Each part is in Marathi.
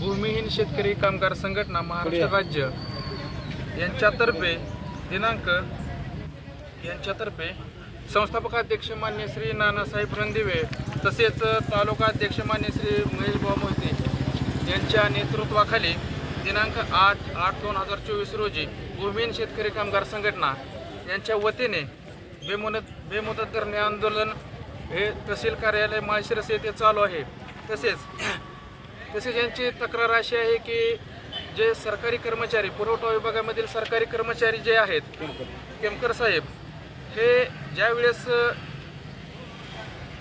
भूमिहीन शेतकरी कामगार संघटना महाराष्ट्र राज्य यांच्यातर्फे दिनांक यांच्यातर्फे संस्थापक अध्यक्ष मान्य श्री नानासाहेब रणदिवे तसेच तालुका अध्यक्ष मान्य श्री महेशभाऊ मोहिते यांच्या नेतृत्वाखाली दिनांक आठ आठ दोन हजार चोवीस रोजी भूमिहीन शेतकरी कामगार संघटना यांच्या वतीने बेमुदत बेमुदत धरणे आंदोलन हे तहसील कार्यालय माळशिरस येथे चालू आहे. तसेच तसेच यांची तक्रार अशी आहे की जे सरकारी कर्मचारी पुरवठा विभागामधील सरकारी कर्मचारी जे आहेत केमकर साहेब हे ज्यावेळेस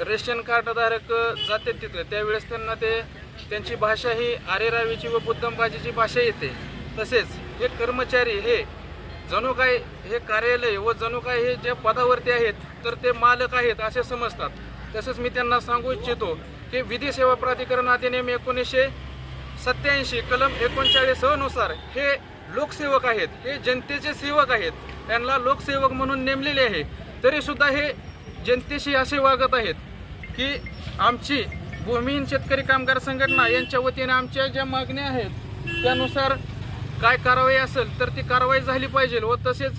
रेशन कार्डधारक जाते तिथं त्यावेळेस त्यांना ते त्यांची भाषा ही आरेरावीची व बुद्धंबाजीची भाषा येते. तसेच हे कर्मचारी हे जणू काय हे कार्यालय व जणू काय हे ज्या पदावरती आहेत तर ते मालक आहेत असे समजतात. तसंच मी त्यांना सांगू इच्छितो की विधी सेवा प्राधिकरण अधिनियम एकोणीसशे सत्याऐंशी कलम एकोणचाळीस सहनुसार हे लोकसेवक आहेत हे जनतेचे सेवक आहेत त्यांना लोकसेवक म्हणून नेमलेले आहे. तरीसुद्धा हे जनतेशी असे वागत आहेत की आमची भूमिहीन शेतकरी कामगार संघटना यांच्या वतीने आमच्या ज्या मागण्या आहेत त्यानुसार काय कारवाई असेल तर ती कारवाई झाली पाहिजे व तसेच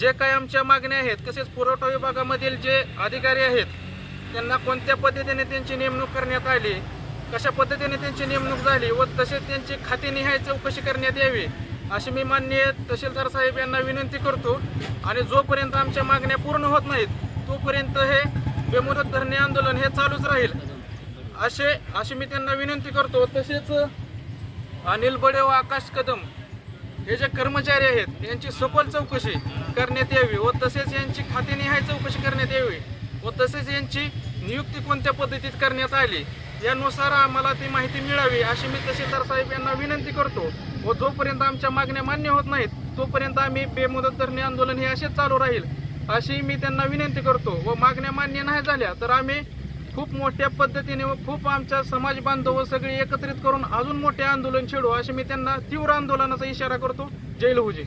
जे काय आमच्या मागण्या आहेत तसेच पुरवठा विभागामधील जे अधिकारी आहेत त्यांना कोणत्या पद्धतीने त्यांची नेमणूक करण्यात आली कशा पद्धतीने त्यांची नेमणूक झाली व तसेच त्यांची खातेनिहाय चौकशी करण्यात यावी अशी मी मान्य तहसीलदार साहेब यांना विनंती करतो. आणि जोपर्यंत आमच्या मागण्या पूर्ण होत नाहीत तोपर्यंत हे बेमुदत धरणे आंदोलन हे चालूच राहील. असे अशी मी त्यांना विनंती करतो. तसेच अनिल बडे व आकाश कदम हे जे कर्मचारी आहेत यांची सखोल चौकशी करण्यात यावी व तसेच यांची खातेनिहाय चौकशी करण्यात यावी व तसेच यांची नियुक्ती कोणत्या पद्धतीत करण्यात आली? यानुसार आम्हाला ती माहिती मिळावी अशी मी तहसीलदार साहेब यांना विनंती करतो. व जोपर्यंत आमच्या मागण्या मान्य होत नाहीत तोपर्यंत आम्ही बेमुदत धरणे आंदोलन हे असेच चालू राहील अशी मी त्यांना विनंती करतो. व मागण्या मान्य नाही झाल्या तर आम्ही खूप मोठ्या पद्धतीने व खूप आमच्या समाज बांधव सगळे एकत्रित करून अजून मोठे आंदोलन छेडू अशी मी त्यांना तीव्र आंदोलनाचा इशारा करतो. जय लहुजी.